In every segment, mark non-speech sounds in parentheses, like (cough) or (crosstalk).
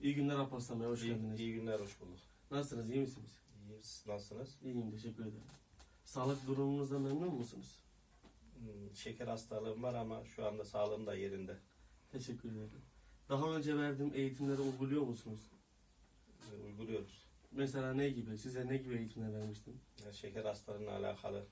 İyi günler Alparslan Bey, hoş İyi, geldiniz. iyi günler, hoş bulduk. Nasılsınız, iyi misiniz? İyiyiz, nasılsınız? İyiyim, teşekkür ederim. Sağlık durumunuzdan memnun musunuz? Hmm, Şeker hastalığım var ama şu anda sağlığım da yerinde. Teşekkür ederim. Daha önce verdiğim eğitimleri uyguluyor musunuz? Ee, Uyguluyoruz. Mesela ne gibi? Size ne gibi eğitimler vermiştim? Yani şeker hastalığına alakalı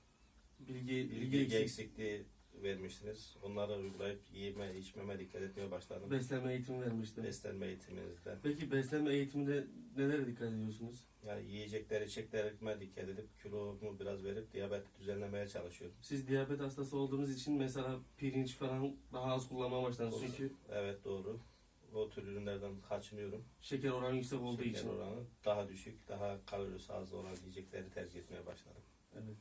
Bilgi, bilgi, bilgi eksik, eksikliği vermiştiniz. Onları uygulayıp yiyeme, içmeme dikkat etmeye başladım. beslenme eğitimi vermiştim. Beslenme eğitiminizde. Peki beslenme eğitiminde nelere dikkat ediyorsunuz? Yani yiyecekleri, içeceklerime dikkat edip kilomu biraz verip diyabeti düzenlemeye çalışıyorum. Siz diyabet hastası olduğunuz için mesela pirinç falan daha az kullanmaya başladınız. Doğru. Çünkü Evet doğru. O tür ürünlerden kaçınıyorum. şeker oranı yüksek olduğu Şeker için. oranı daha düşük, daha kalorisi az olan yiyecekleri tercih etmeye başladım. Evet.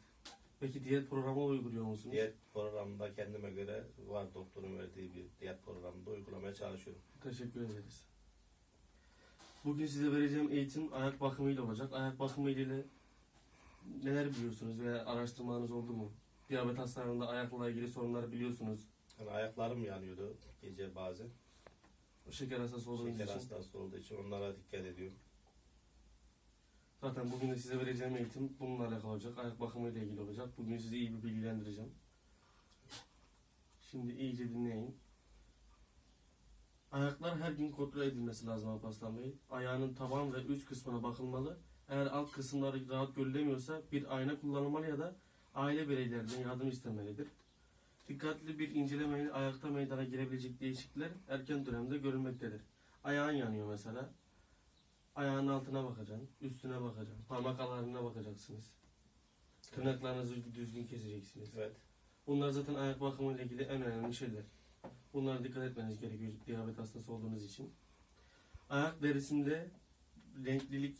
Peki diyet programı uyguluyor musunuz? Diyet programında kendime göre var doktorun verdiği bir diyet programında uygulamaya çalışıyorum. Teşekkür ederiz. Bugün size vereceğim eğitim ayak bakımıyla olacak. Ayak bakımı ile neler biliyorsunuz veya araştırmanız oldu mu? Diyabet hastalarında ayakla ilgili sorunları biliyorsunuz. Yani ayaklarım yanıyordu gece bazen. Şeker hastası olduğunuz Şeker için. hastası olduğu için onlara dikkat ediyorum. Zaten bugün de size vereceğim eğitim bununla alakalı olacak. Ayak bakımı ile ilgili olacak. Bugün sizi iyi bir bilgilendireceğim. Şimdi iyice dinleyin. Ayaklar her gün kontrol edilmesi lazım Alparslan Bey. Ayağının taban ve üst kısmına bakılmalı. Eğer alt kısımları rahat görülemiyorsa bir ayna kullanılmalı ya da aile bireylerinden yardım istemelidir. Dikkatli bir incelemeyle ayakta meydana gelebilecek değişiklikler erken dönemde görülmektedir. Ayağın yanıyor mesela. Ayağın altına bakacaksın, üstüne bakacaksın, parmak aralarına bakacaksınız. Tırnaklarınızı düzgün keseceksiniz. Evet. Bunlar zaten ayak bakımı ile ilgili en önemli şeyler. Bunlara dikkat etmeniz gerekiyor diyabet hastası olduğunuz için. Ayak derisinde renklilik,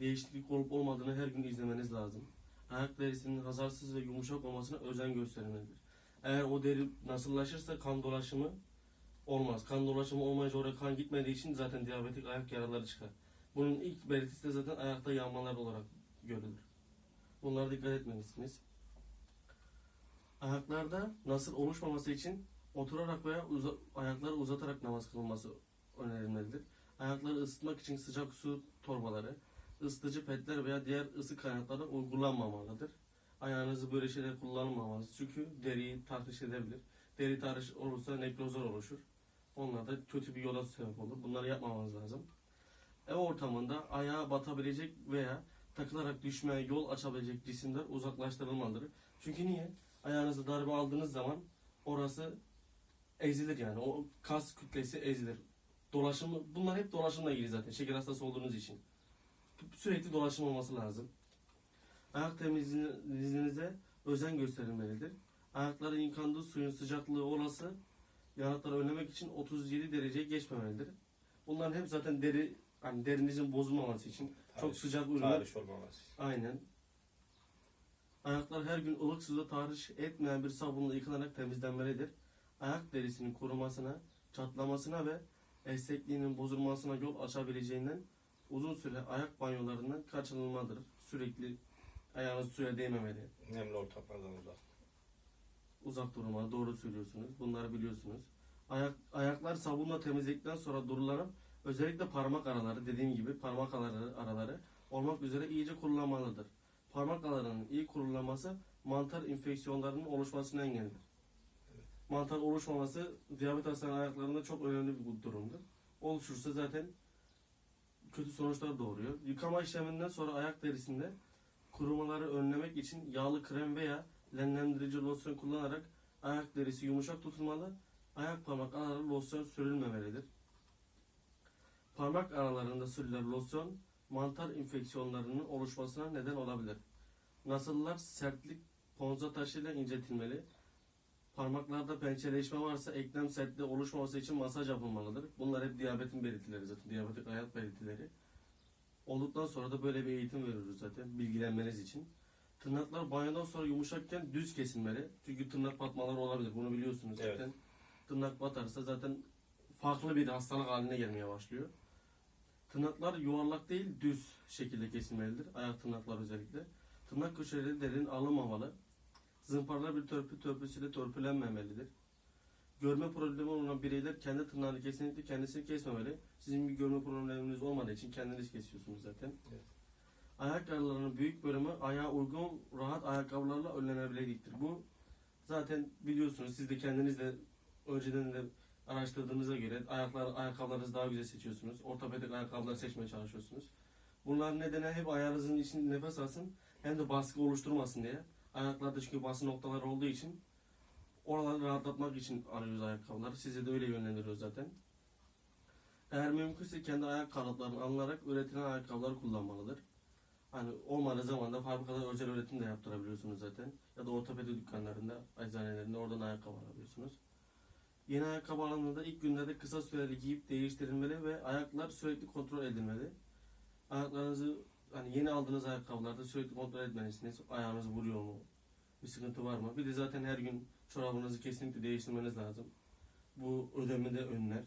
değişiklik olup olmadığını her gün izlemeniz lazım. Ayak derisinin hazarsız ve yumuşak olmasına özen gösterilmelidir. Eğer o deri nasıllaşırsa kan dolaşımı olmaz. Kan dolaşımı olmayınca oraya kan gitmediği için zaten diyabetik ayak yaraları çıkar. Bunun ilk belirtisi de zaten ayakta yanmalar olarak görülür. Bunlara dikkat etmelisiniz. Ayaklarda nasıl oluşmaması için oturarak veya uza- ayakları uzatarak namaz kılınması önerilmelidir. Ayakları ısıtmak için sıcak su torbaları, ısıtıcı petler veya diğer ısı kaynakları uygulanmamalıdır. Ayağınızı böyle şeyler kullanmamalısınız. Çünkü deriyi tahriş edebilir. Deri tahriş olursa nekrozlar oluşur. Onlar da kötü bir yola sebep olur. Bunları yapmamanız lazım. Ev ortamında ayağa batabilecek veya takılarak düşmeye yol açabilecek cisimler uzaklaştırılmalıdır. Çünkü niye? Ayağınızı darbe aldığınız zaman orası ezilir yani. O kas kütlesi ezilir. Dolaşımı, bunlar hep dolaşımla ilgili zaten. Şeker hastası olduğunuz için. Sürekli dolaşım olması lazım. Ayak temizliğinize özen gösterilmelidir. Ayakların yıkandığı suyun sıcaklığı olası yanıkları önlemek için 37 dereceye geçmemelidir. Bunların hep zaten deri, hani derinizin bozulmaması için çok Tahriş- sıcak ürünler Tahriş olmaması. Aynen. Ayaklar her gün ılık suda tahriş etmeyen bir sabunla yıkanarak temizlenmelidir. Ayak derisinin kurumasına, çatlamasına ve esnekliğinin bozulmasına yol açabileceğinden uzun süre ayak banyolarından kaçınılmalıdır. Sürekli ayağınız suya değmemeli. Nemli ortamlardan uzak. Uzak durma, doğru söylüyorsunuz. Bunları biliyorsunuz. Ayak, ayaklar sabunla temizledikten sonra durulanıp özellikle parmak araları dediğim gibi parmak araları, araları olmak üzere iyice kurulanmalıdır. Parmak aralarının iyi kurulanması mantar enfeksiyonlarının oluşmasını engeller. Mantar oluşmaması diyabet hastalarının ayaklarında çok önemli bir durumdur. Oluşursa zaten kötü sonuçlar doğuruyor. Yıkama işleminden sonra ayak derisinde kurumaları önlemek için yağlı krem veya nemlendirici losyon kullanarak ayak derisi yumuşak tutulmalı. Ayak parmak araları losyon sürülmemelidir. Parmak aralarında sürülen losyon mantar enfeksiyonlarının oluşmasına neden olabilir. Nasıllar sertlik ponza taşıyla inceltilmeli. Parmaklarda pençeleşme varsa eklem sertliği oluşmaması için masaj yapılmalıdır. Bunlar hep diyabetin belirtileri zaten. Diyabetik hayat belirtileri. Olduktan sonra da böyle bir eğitim veriyoruz zaten bilgilenmeniz için. Tırnaklar banyodan sonra yumuşakken düz kesilmeli. Çünkü tırnak batmaları olabilir. Bunu biliyorsunuz Evet. zaten. Tırnak batarsa zaten farklı bir hastalık haline gelmeye başlıyor. Tırnaklar yuvarlak değil düz şekilde kesilmelidir. Ayak tırnakları özellikle. Tırnak köşeleri derin alınmamalı. Zımparalar bir törpü törpüsüyle törpülenmemelidir. görme problemi olan bireyler kendi tırnağını kesinlikle kendisini kesmemeli. Sizin bir görme probleminiz olmadığı için kendiniz kesiyorsunuz zaten. Evet. Ayak yaralarının büyük bölümü ayağa uygun rahat ayakkabılarla önlenebilecektir. Bu zaten biliyorsunuz siz de kendiniz de önceden de araştırdığınıza göre ayaklar ayakkabılarınızı daha güzel seçiyorsunuz. Ortopedik ayakkabılar seçmeye çalışıyorsunuz. Bunlar nedeni hep ayağınızın içinde nefes alsın hem de baskı oluşturmasın diye. Ayaklarda çünkü bası noktaları olduğu için oraları rahatlatmak için arıyoruz ayakkabıları. Size de öyle yönlendiriyoruz zaten. Eğer mümkünse kendi ayak kalıplarını alınarak üretilen ayakkabıları kullanmalıdır. Hani olmadığı zaman da fabrikada özel üretim de yaptırabiliyorsunuz zaten. Ya da ortopedi dükkanlarında, eczanelerinde oradan ayakkabı alabiliyorsunuz. Yeni ayakkabı alındığında ilk günlerde kısa süreli giyip değiştirilmeli ve ayaklar sürekli kontrol edilmeli. Ayaklarınızı hani yeni aldığınız ayakkabılarda sürekli kontrol etmelisiniz. Ayağınız vuruyor mu? Bir sıkıntı var mı? Bir de zaten her gün çorabınızı kesinlikle değiştirmeniz lazım. Bu ödemi de önler.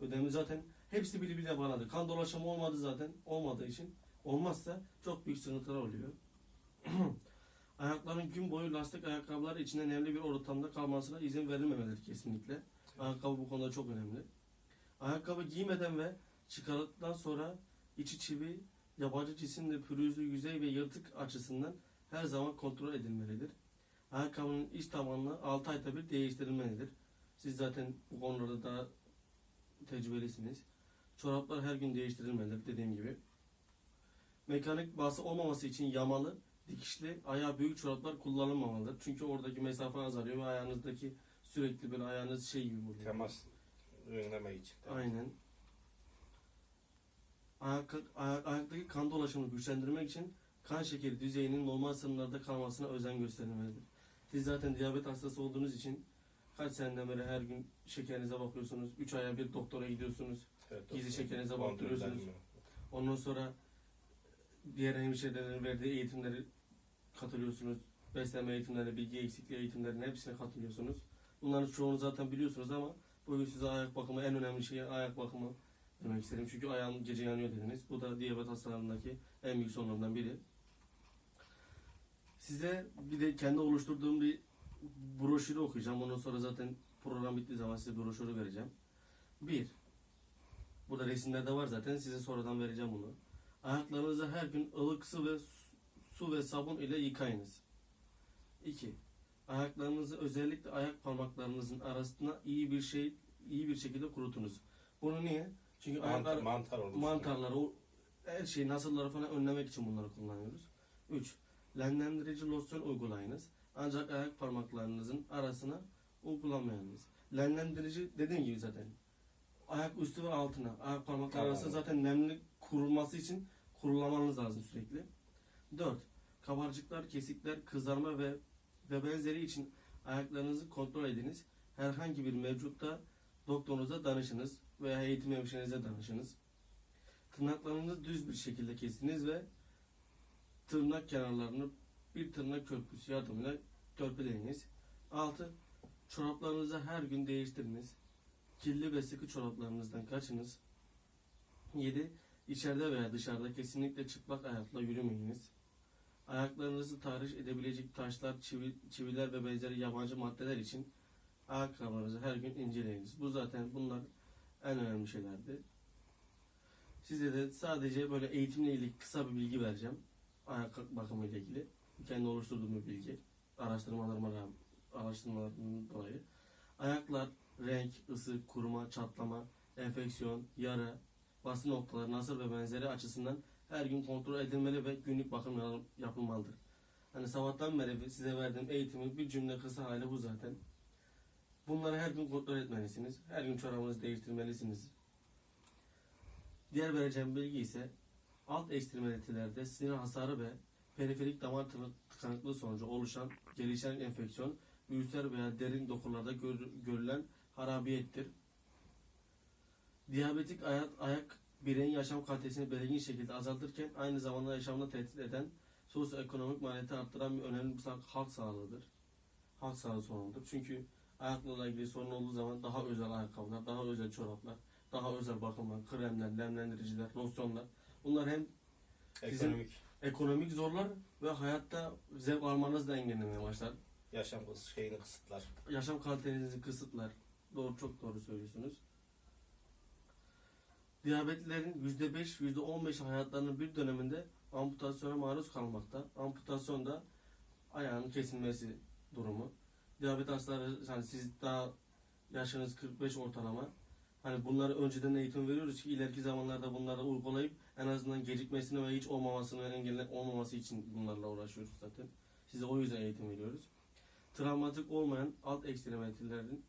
Ödemi zaten hepsi birbirine bağladı. Kan dolaşımı olmadı zaten. Olmadığı için olmazsa çok büyük sıkıntılar oluyor. (clears throat) Ayakların gün boyu lastik ayakkabılar içinde nemli bir ortamda kalmasına izin verilmemelidir kesinlikle. Ayakkabı bu konuda çok önemli. Ayakkabı giymeden ve çıkardıktan sonra içi çivi, yabancı cisimle pürüzlü yüzey ve yırtık açısından her zaman kontrol edilmelidir. Ayakkabının iç tabanını 6 ayda bir değiştirilmelidir. Siz zaten bu konularda daha tecrübelisiniz. Çoraplar her gün değiştirilmelidir dediğim gibi. Mekanik bası olmaması için yamalı, dikişli, ayağı büyük çoraplar kullanılmamalıdır. Çünkü oradaki mesafe azalıyor ve ayağınızdaki sürekli böyle ayağınız şey gibi oluyor. Temas önlemek için. Aynen. Ayak, ayak, ayaktaki kan dolaşımını güçlendirmek için kan şekeri düzeyinin normal sınırlarda kalmasına özen gösterilmelidir. Siz zaten diyabet hastası olduğunuz için kaç seneden beri her gün şekerinize bakıyorsunuz. 3 aya bir doktora gidiyorsunuz. Evet, Gizli şekerinize baktırıyorsunuz. Ondan sonra diğer hemşirelerin verdiği eğitimleri katılıyorsunuz. Beslenme eğitimlerine, bilgi eksikliği eğitimlerine hepsine katılıyorsunuz. Bunların çoğunu zaten biliyorsunuz ama bugün size ayak bakımı en önemli şey ayak bakımı demek istedim. Çünkü ayağım gece yanıyor dediniz. Bu da diyabet hastalarındaki en büyük sorunlardan biri. Size bir de kendi oluşturduğum bir broşürü okuyacağım. Ondan sonra zaten program bittiği zaman size broşürü vereceğim. Bir, Burada resimlerde var zaten. Size sonradan vereceğim bunu. Ayaklarınızı her gün ılık su ve su ve sabun ile yıkayınız. 2. Ayaklarınızı özellikle ayak parmaklarınızın arasına iyi bir şey iyi bir şekilde kurutunuz. Bunu niye? Çünkü Mantar, ayaklar mantar oluşuyor. mantarları, o her şeyi nasılları falan önlemek için bunları kullanıyoruz. 3. Lenlendirici losyon uygulayınız. Ancak ayak parmaklarınızın arasına uygulamayınız. Lenlendirici dediğim gibi zaten ayak üstü ve altına, ayak parmakları Tamam. arasında zaten nemli kurulması için kurulamanız lazım sürekli. 4. Kabarcıklar, kesikler, kızarma ve ve benzeri için ayaklarınızı kontrol ediniz. Herhangi bir mevcutta doktorunuza danışınız veya eğitim hemşirenize danışınız. Tırnaklarınızı düz bir şekilde kesiniz ve tırnak kenarlarını bir tırnak köprüsü yardımıyla törpüleyiniz. 6. Çoraplarınızı her gün değiştiriniz. Kirli ve sıkı çoraplarınızdan kaçınız. 7. İçeride veya dışarıda kesinlikle çıplak ayakla yürümeyiniz. Ayaklarınızı tahriş edebilecek taşlar, çivi, çiviler ve benzeri yabancı maddeler için ayakkabılarınızı her gün inceleyiniz. Bu zaten bunlar en önemli şeylerdi. Size de sadece böyle eğitimle ilgili kısa bir bilgi vereceğim. Ayak bakımı ile ilgili. Kendi oluşturduğum bir bilgi. Araştırmalarıma rağmen, dolayı. Ayaklar, renk, ısı, kuruma, çatlama, enfeksiyon, yara, bası noktaları, nasır ve benzeri açısından her gün kontrol edilmeli ve günlük bakım yap- yapılmalıdır. Hani sabahtan beri size verdiğim eğitimin bir cümle kısa hali bu zaten. Bunları her gün kontrol etmelisiniz. Her gün çorabınızı değiştirmelisiniz. Diğer vereceğim bilgi ise alt ekstremalitelerde sinir hasarı ve periferik damar tıkanı- tıkanıklığı sonucu oluşan gelişen enfeksiyon, ülser veya derin dokularda gör- görülen harabiyettir. Diyabetik ayak, ayak bireyin yaşam kalitesini belirgin şekilde azaltırken aynı zamanda yaşamda tehdit eden sosyoekonomik maliyeti arttıran bir önemli bir halk sağlığıdır. Halk sağlığı sorunudur. Çünkü ayaklarla ilgili sorun olduğu zaman daha özel ayakkabılar, daha özel çoraplar, daha özel bakımlar, kremler, nemlendiriciler, losyonlar. Bunlar hem Bizim- Ekonomik ekonomik zorlar ve hayatta zevk almanızı da engellemeye başlar. yaşam şeyini kısıtlar. Yaşam kalitenizi kısıtlar. Doğru çok doğru söylüyorsunuz. Diyabetlilerin %5, %15 hayatlarının bir döneminde amputasyona maruz kalmakta. Amputasyon da ayağın kesilmesi durumu. Diyabet hastaları hani siz daha yaşınız 45 ortalama. Hani bunları önceden eğitim veriyoruz ki ileriki zamanlarda bunları uygulayıp en azından gecikmesini ve hiç olmamasını engelle olmaması için bunlarla uğraşıyoruz zaten. Size o yüzden eğitim veriyoruz. Travmatik olmayan alt ekstremitelerinin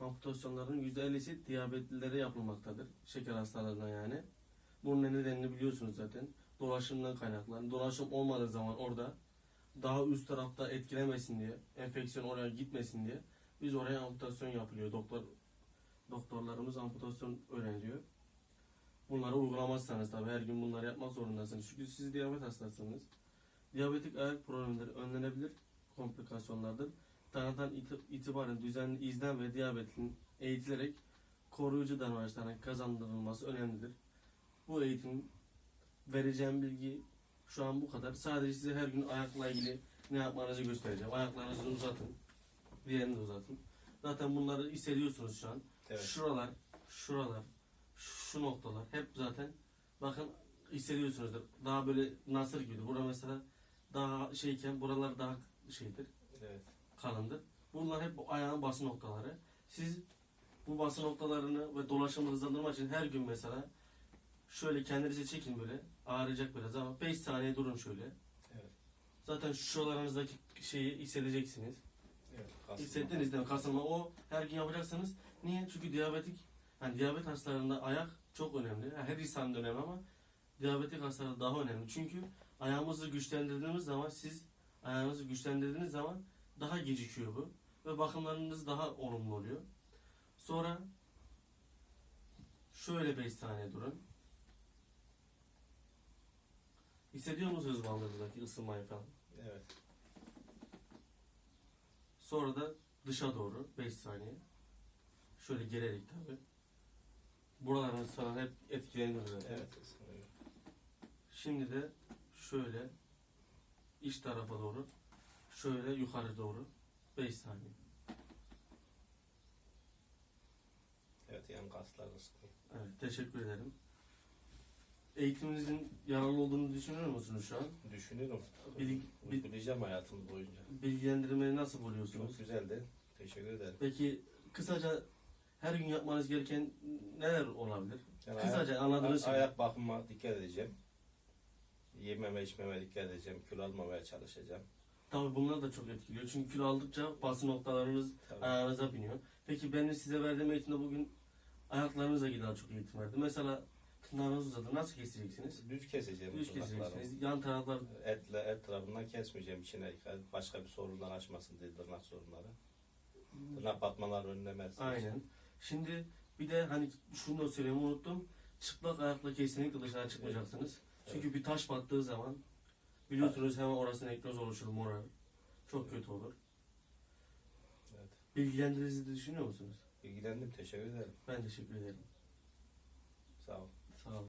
amputasyonların %50'si diyabetlilere yapılmaktadır. Şeker hastalarına yani. Bunun nedenini biliyorsunuz zaten. Dolaşımdan kaynaklanır. Dolaşım olmadığı zaman orada daha üst tarafta etkilemesin diye, enfeksiyon oraya gitmesin diye biz oraya amputasyon yapılıyor. Doktor doktorlarımız amputasyon öğreniyor. Bunları uygulamazsanız tabii her gün bunları yapmak zorundasınız. Çünkü siz diyabet hastasınız. Diyabetik ayak problemleri önlenebilir komplikasyonlardır. Tanıdan iti- itibaren düzenli izlem ve diyabetin eğitilerek koruyucu davranışların kazandırılması önemlidir. Bu eğitim vereceğim bilgi şu an bu kadar. Sadece size her gün ayakla ilgili ne yapmanızı göstereceğim. Ayaklarınızı uzatın. Diğerini de uzatın. Zaten bunları hissediyorsunuz şu an. Evet. Şuralar, şuralar, şu noktalar hep zaten bakın hissediyorsunuzdur. Daha böyle nasır gibi. Burada mesela daha şeyken buralar daha şeydir, Evet. kalındır. Bunlar hep bu ayağın bası noktaları. Siz bu bası noktalarını ve dolaşımı hızlandırmak için her gün mesela şöyle kendinizi çekin böyle. Ağrıyacak biraz ama 5 saniye durun şöyle. Evet. Zaten şuralarınızdaki şeyi hissedeceksiniz. Evet. kasılma. Hissettiniz değil mi? Kasılma. O her gün yapacaksınız. Niye? Çünkü diyabetik, yani diyabet hastalarında ayak çok önemli. Yani her insanın önemli ama diyabetik hastalarda daha önemli. Çünkü ayağımızı güçlendirdiğimiz zaman siz ayağınızı güçlendirdiğiniz zaman daha gecikiyor bu. Ve bakımlarınız daha olumlu oluyor. Sonra şöyle 5 saniye durun. Hissediyor musunuz bandınızdaki ısınmayı falan? Evet. Sonra da dışa doğru 5 saniye. Şöyle gelerek tabi. Buralarınız falan hep etkileniyor zaten. Evet. ısınıyor. Şimdi de şöyle iç tarafa doğru şöyle yukarı doğru 5 saniye. Evet yan kaslar ısınıyor. Evet teşekkür ederim. Eğitiminizin yararlı olduğunu düşünüyor musunuz şu an? Düşünüyorum. Bil- bil- Uygulayacağım hayatım boyunca. Bilgilendirmeyi nasıl buluyorsunuz? Çok güzeldi. Teşekkür ederim. Peki kısaca her gün yapmanız gereken neler olabilir? Yani Kısaca ayak- anladığınız şey. Ayak bakıma dikkat edeceğim. Yememe içmeme dikkat edeceğim. Kilo almamaya çalışacağım. Tabii bunlar da çok etkiliyor. Çünkü kilo aldıkça bası noktalarınız Tabii. ayağınıza biniyor. Peki benim size verdiğim eğitimde bugün ayaklarınızla ilgili daha çok eğitim verdim. Mesela tırnağınız uzadı. Nasıl keseceksiniz? Düz keseceğim Düz keseceksiniz. Yan taraflar Etle et tarafından kesmeyeceğim içine başka bir sorunlar açmasın diye tırnak sorunları. Tırnak batmaları önlemez. aynen. Şimdi bir de hani şunu da söylemeyi unuttum. Çıplak ayakla kesinlikle dışarı çıkmayacaksınız. Çünkü bir taş battığı zaman biliyorsunuz hemen orası nekroz oluşur, morar. Çok kötü olur. Evet. Bilgilendirinizi düşünüyor musunuz? İlgilendim. Teşekkür ederim. Ben teşekkür ederim. Sağ ol. Oh.